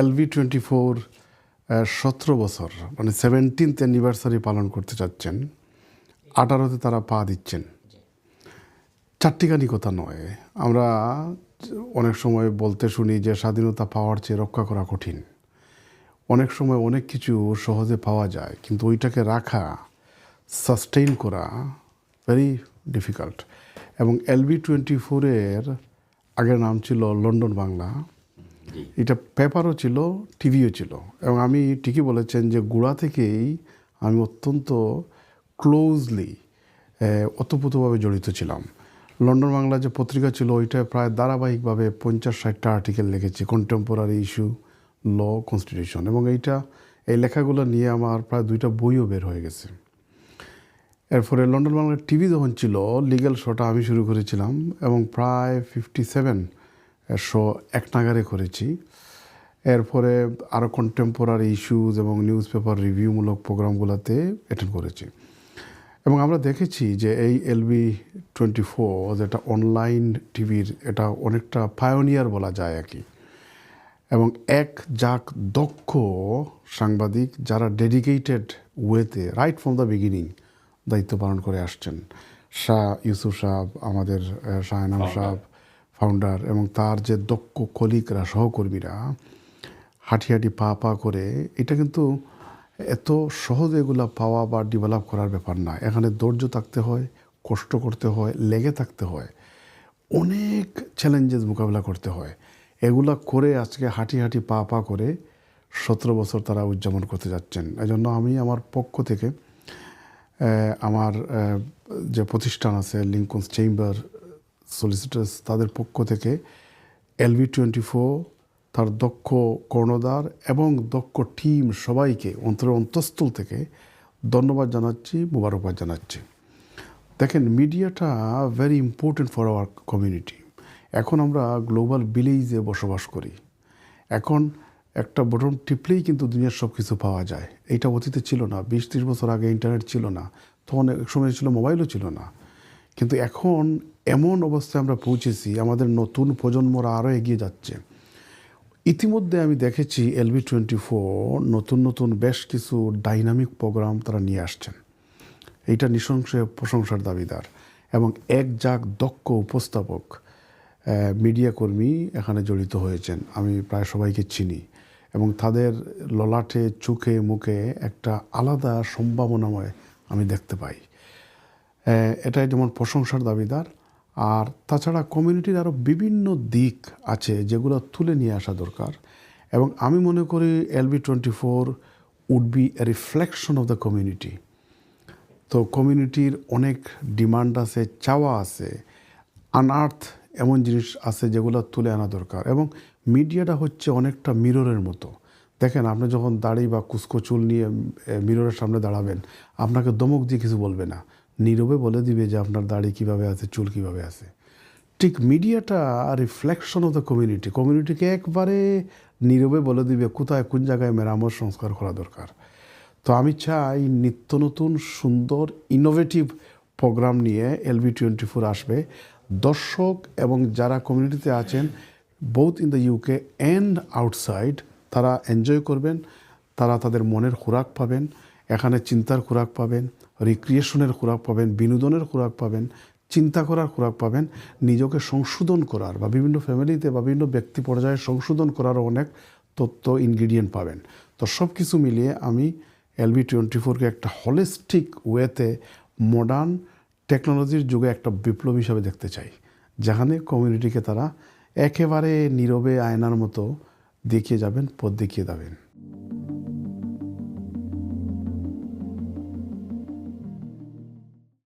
LV twenty four সতেরো বছর মানে সেভেন্টিন্থ অ্যানিভার্সারি পালন করতে চাচ্ছেন। আঠারোতে তারা পা দিচ্ছেন। চারটিখানি কথা নয়। আমরা অনেক সময় বলতে শুনি যে স্বাধীনতা পাওয়ার চেয়ে রক্ষা করা কঠিন। অনেক সময় অনেক কিছু সহজে পাওয়া যায়, কিন্তু ওইটাকে রাখা সাস্টেইন করা ভেরি ডিফিকাল্ট এবং এলবি টোয়েন্টি ফোরের আগের নাম ছিল লন্ডন বাংলা। এটা পেপারও ছিল টিভিও ছিল। এবং আমি ঠিকই বলেছেন যে গোড়া থেকেই আমি অত্যন্ত ক্লোজলি অতপ্রতভাবে জড়িত ছিলাম। লন্ডন বাংলা যে পত্রিকা ছিল ওইটায় প্রায় ধারাবাহিকভাবে পঞ্চাশ ষাটটা আর্টিকেল লিখেছি কন্টেম্পোরারি ইস্যু ল কনস্টিটিউশন এবং এইটা, এই লেখাগুলো নিয়ে আমার প্রায় দুইটা বইও বের হয়ে গেছে। এরপরে লন্ডন বাংলার টিভি যখন ছিল লিগ্যাল শোটা আমি শুরু করেছিলাম এবং প্রায় ফিফটি সেভেন শো এক নাগারে করেছি। এরপরে আরও কন্টেম্পোরারি ইস্যুজ এবং নিউজ পেপার রিভিউমূলক প্রোগ্রামগুলোতে অ্যাটেন্ড করেছি। এবং আমরা দেখেছি যে এই এলবি টোয়েন্টি ফোর যেটা অনলাইন টিভির এটা অনেকটা পায়োনিয়ার বলা যায় আর কি। এবং এক যাক দক্ষ সাংবাদিক যারা ডেডিকেটেড ওয়েতে রাইট ফ্রম দ্য বিগিনিং দায়িত্ব পালন করে আসছেন। শাহ ইউসুফ সাহেব আমাদের শাহনাম সাহেব ফাউন্ডার এবং তার যে দক্ষ কলিকরা সহকর্মীরা, হাঁটি হাঁটি পা পা করে, এটা কিন্তু এত সহজে এগুলা পাওয়া বা ডেভেলপ করার ব্যাপার না। এখানে ধৈর্য থাকতে হয়, কষ্ট করতে হয়, লেগে থাকতে হয়, অনেক চ্যালেঞ্জেস মোকাবিলা করতে হয়। এগুলা করে আজকে হাঁটি হাঁটি পা পা করে সতেরো বছর তারা উদযাপন করতে যাচ্ছেন। এই জন্য আমি আমার পক্ষ থেকে আমার যে প্রতিষ্ঠান আছে লিঙ্কন চেম্বার সলিসিটার্স তাদের পক্ষ থেকে এলভি টোয়েন্টি ফোর তার দক্ষ কর্ণধার এবং দক্ষ টিম সবাইকে অন্তর অন্তঃস্থল থেকে ধন্যবাদ জানাচ্ছি, মুবারকবাদ জানাচ্ছি। দেখেন মিডিয়াটা very important for our community এখন আমরা গ্লোবাল ভিলেজে বসবাস করি। এখন একটা বটন টিপলেই কিন্তু দুনিয়ার সব কিছু পাওয়া যায়। এইটা অতীতে ছিল না, বিশ ত্রিশ বছর আগে ইন্টারনেট ছিল না, তখন এক সময় ছিল মোবাইলও ছিল না। কিন্তু এখন এমন অবস্থায় আমরা পৌঁছেছি, আমাদের নতুন প্রজন্মরা আরও এগিয়ে যাচ্ছে। ইতিমধ্যে আমি দেখেছি এলবি টোয়েন্টি ফোর নতুন নতুন বেশ কিছু ডাইনামিক প্রোগ্রাম তারা নিয়ে আসছেন। এইটা নিঃসংশয়ে প্রশংসার দাবিদার এবং এক যাক দক্ষ উপস্থাপক মিডিয়া কর্মী এখানে জড়িত হয়েছেন। আমি প্রায় সবাইকে চিনি এবং তাদের ললাটে চোখে মুখে একটা আলাদা সম্ভাবনাময় আমি দেখতে পাই। এটাই যেমন প্রশংসার দাবিদার। আর তাছাড়া কমিউনিটির আরও বিভিন্ন দিক আছে যেগুলো তুলে নিয়ে আসা দরকার। এবং আমি মনে করি LB twenty four would be a reflection of the community তো কমিউনিটির অনেক ডিমান্ড আছে, চাওয়া আছে আনআর্থ এমন জিনিস আছে যেগুলো তুলে আনা দরকার। এবং মিডিয়াটা হচ্ছে অনেকটা মিররের মতো। দেখেন, আপনি যখন দাড়ি বা কুস্কো চুল নিয়ে মিররের সামনে দাঁড়াবেন, আপনাকে দমক দিয়ে কিছু বলবে না। নীরবে বলে দিবে যে আপনার দাড়ি কীভাবে আছে, চুল কীভাবে আছে। ঠিক মিডিয়াটা রিফ্লেকশন অফ দ্য কমিউনিটি কমিউনিটিকে একবারে নীরবে বলে দিবে কোথায়, কোন জায়গায় মেরামত সংস্কার করা দরকার। তো আমি চাই নিত্য নতুন, সুন্দর ইনোভেটিভ প্রোগ্রাম নিয়ে এলবি টোয়েন্টি ফোর আসবে। দর্শক এবং যারা কমিউনিটিতে আছেন both in the UK and outside তারা এনজয় করবেন, তারা তাদের মনের খোরাক পাবেন। এখানে চিন্তার খোরাক পাবেন রিক্রিয়েশনের খোরাক পাবেন, বিনোদনের খোরাক পাবেন, চিন্তা করার খোরাক পাবেন, নিজেকে সংশোধন করার বা বিভিন্ন ফ্যামিলিতে বা বিভিন্ন ব্যক্তি পর্যায়ে সংশোধন করারও অনেক তথ্য ইনগ্রিডিয়েন্ট পাবেন। তো সব কিছু মিলিয়ে আমি এলবি টোয়েন্টি ফোরকে একটা হলিস্টিক ওয়েতে মডার্ন টেকনোলজির যুগে একটা বিপ্লব হিসাবে দেখতে চাই, যেখানে কমিউনিটিকে তারা একেবারে নীরবে আয়নার মতো দেখিয়ে যাবেন, পথ দেখিয়ে যাবেন।